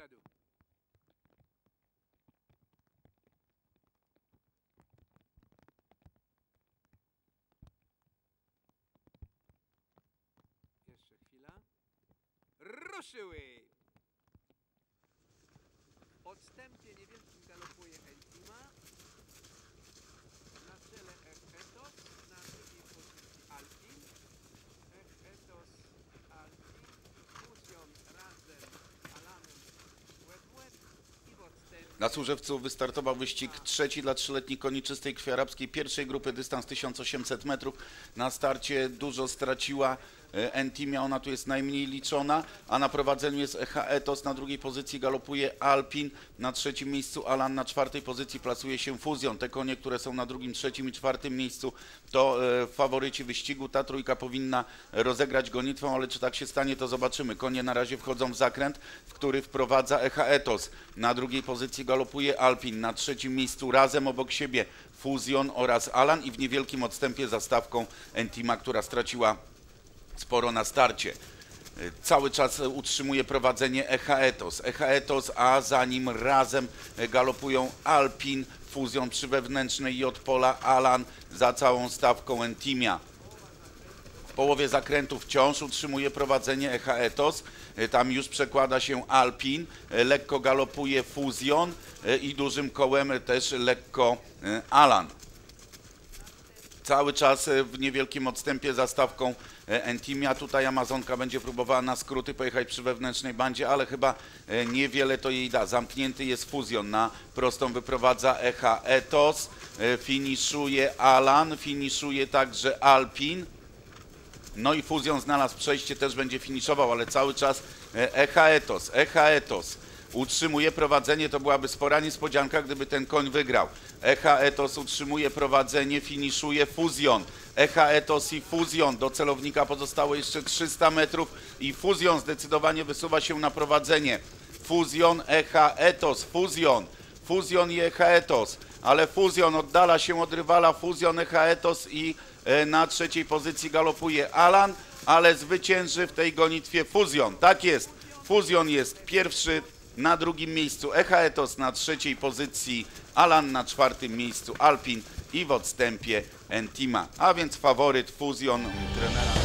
wszedł. Jeszcze chwila. Ruszyły! Odstępnie niewielkim galopu Na Służewcu wystartował wyścig trzeci dla trzyletniej koni czystej krwi arabskiej pierwszej grupy, dystans 1800 metrów. Na starcie dużo straciła Entimia, ona tu jest najmniej liczona, a na prowadzeniu jest Etos, na drugiej pozycji galopuje Alpin, na trzecim miejscu Alan, na czwartej pozycji plasuje się Fuzion. Te konie, które są na drugim, trzecim i czwartym miejscu to e, faworyci wyścigu. Ta trójka powinna rozegrać gonitwę, ale czy tak się stanie, to zobaczymy. Konie na razie wchodzą w zakręt, w który wprowadza Echa Etos. Na drugiej pozycji galopuje Alpin, na trzecim miejscu razem obok siebie Fuzion oraz Alan i w niewielkim odstępie za stawką Entima, która straciła sporo na starcie. Y, Cały czas y, utrzymuje prowadzenie Echa Etos. Echa Etos, a za nim razem y, galopują Alpin, Fuzion przy wewnętrznej i od pola Alan za całą stawką Entimia. W połowie zakrętu wciąż utrzymuje prowadzenie Echa Etos. Y, Tam już przekłada się Alpin, lekko galopuje Fuzion i dużym kołem też lekko Alan. Cały czas w niewielkim odstępie za stawką Entimia. Tutaj Amazonka będzie próbowała na skróty pojechać przy wewnętrznej bandzie, ale chyba y, niewiele to jej da. Zamknięty jest Fuzion. Na prostą wyprowadza Echa Etos. Y, Finiszuje Alan, finiszuje także Alpin. No i Fuzjon znalazł przejście, też będzie finiszował, ale cały czas e, Echa Etos, Echa Etos utrzymuje prowadzenie, to byłaby spora niespodzianka, gdyby ten koń wygrał. Echa Etos utrzymuje prowadzenie, finiszuje Fuzjon. Echa Etos i Fuzjon, do celownika pozostało jeszcze 300 metrów i Fuzjon zdecydowanie wysuwa się na prowadzenie. Fuzjon, Echa Etos, Fuzjon, Fuzjon i Echa Etos, ale Fuzjon oddala się od rywala, Fuzjon, Echa Etos i e, na trzeciej pozycji galopuje Alan, ale zwycięży w tej gonitwie Fuzjon. Tak jest, Fuzjon jest pierwszy, na drugim miejscu Echa Etos, na trzeciej pozycji Alan, na czwartym miejscu Alpin i w odstępie Entima. A więc faworyt Fuzjon trenera.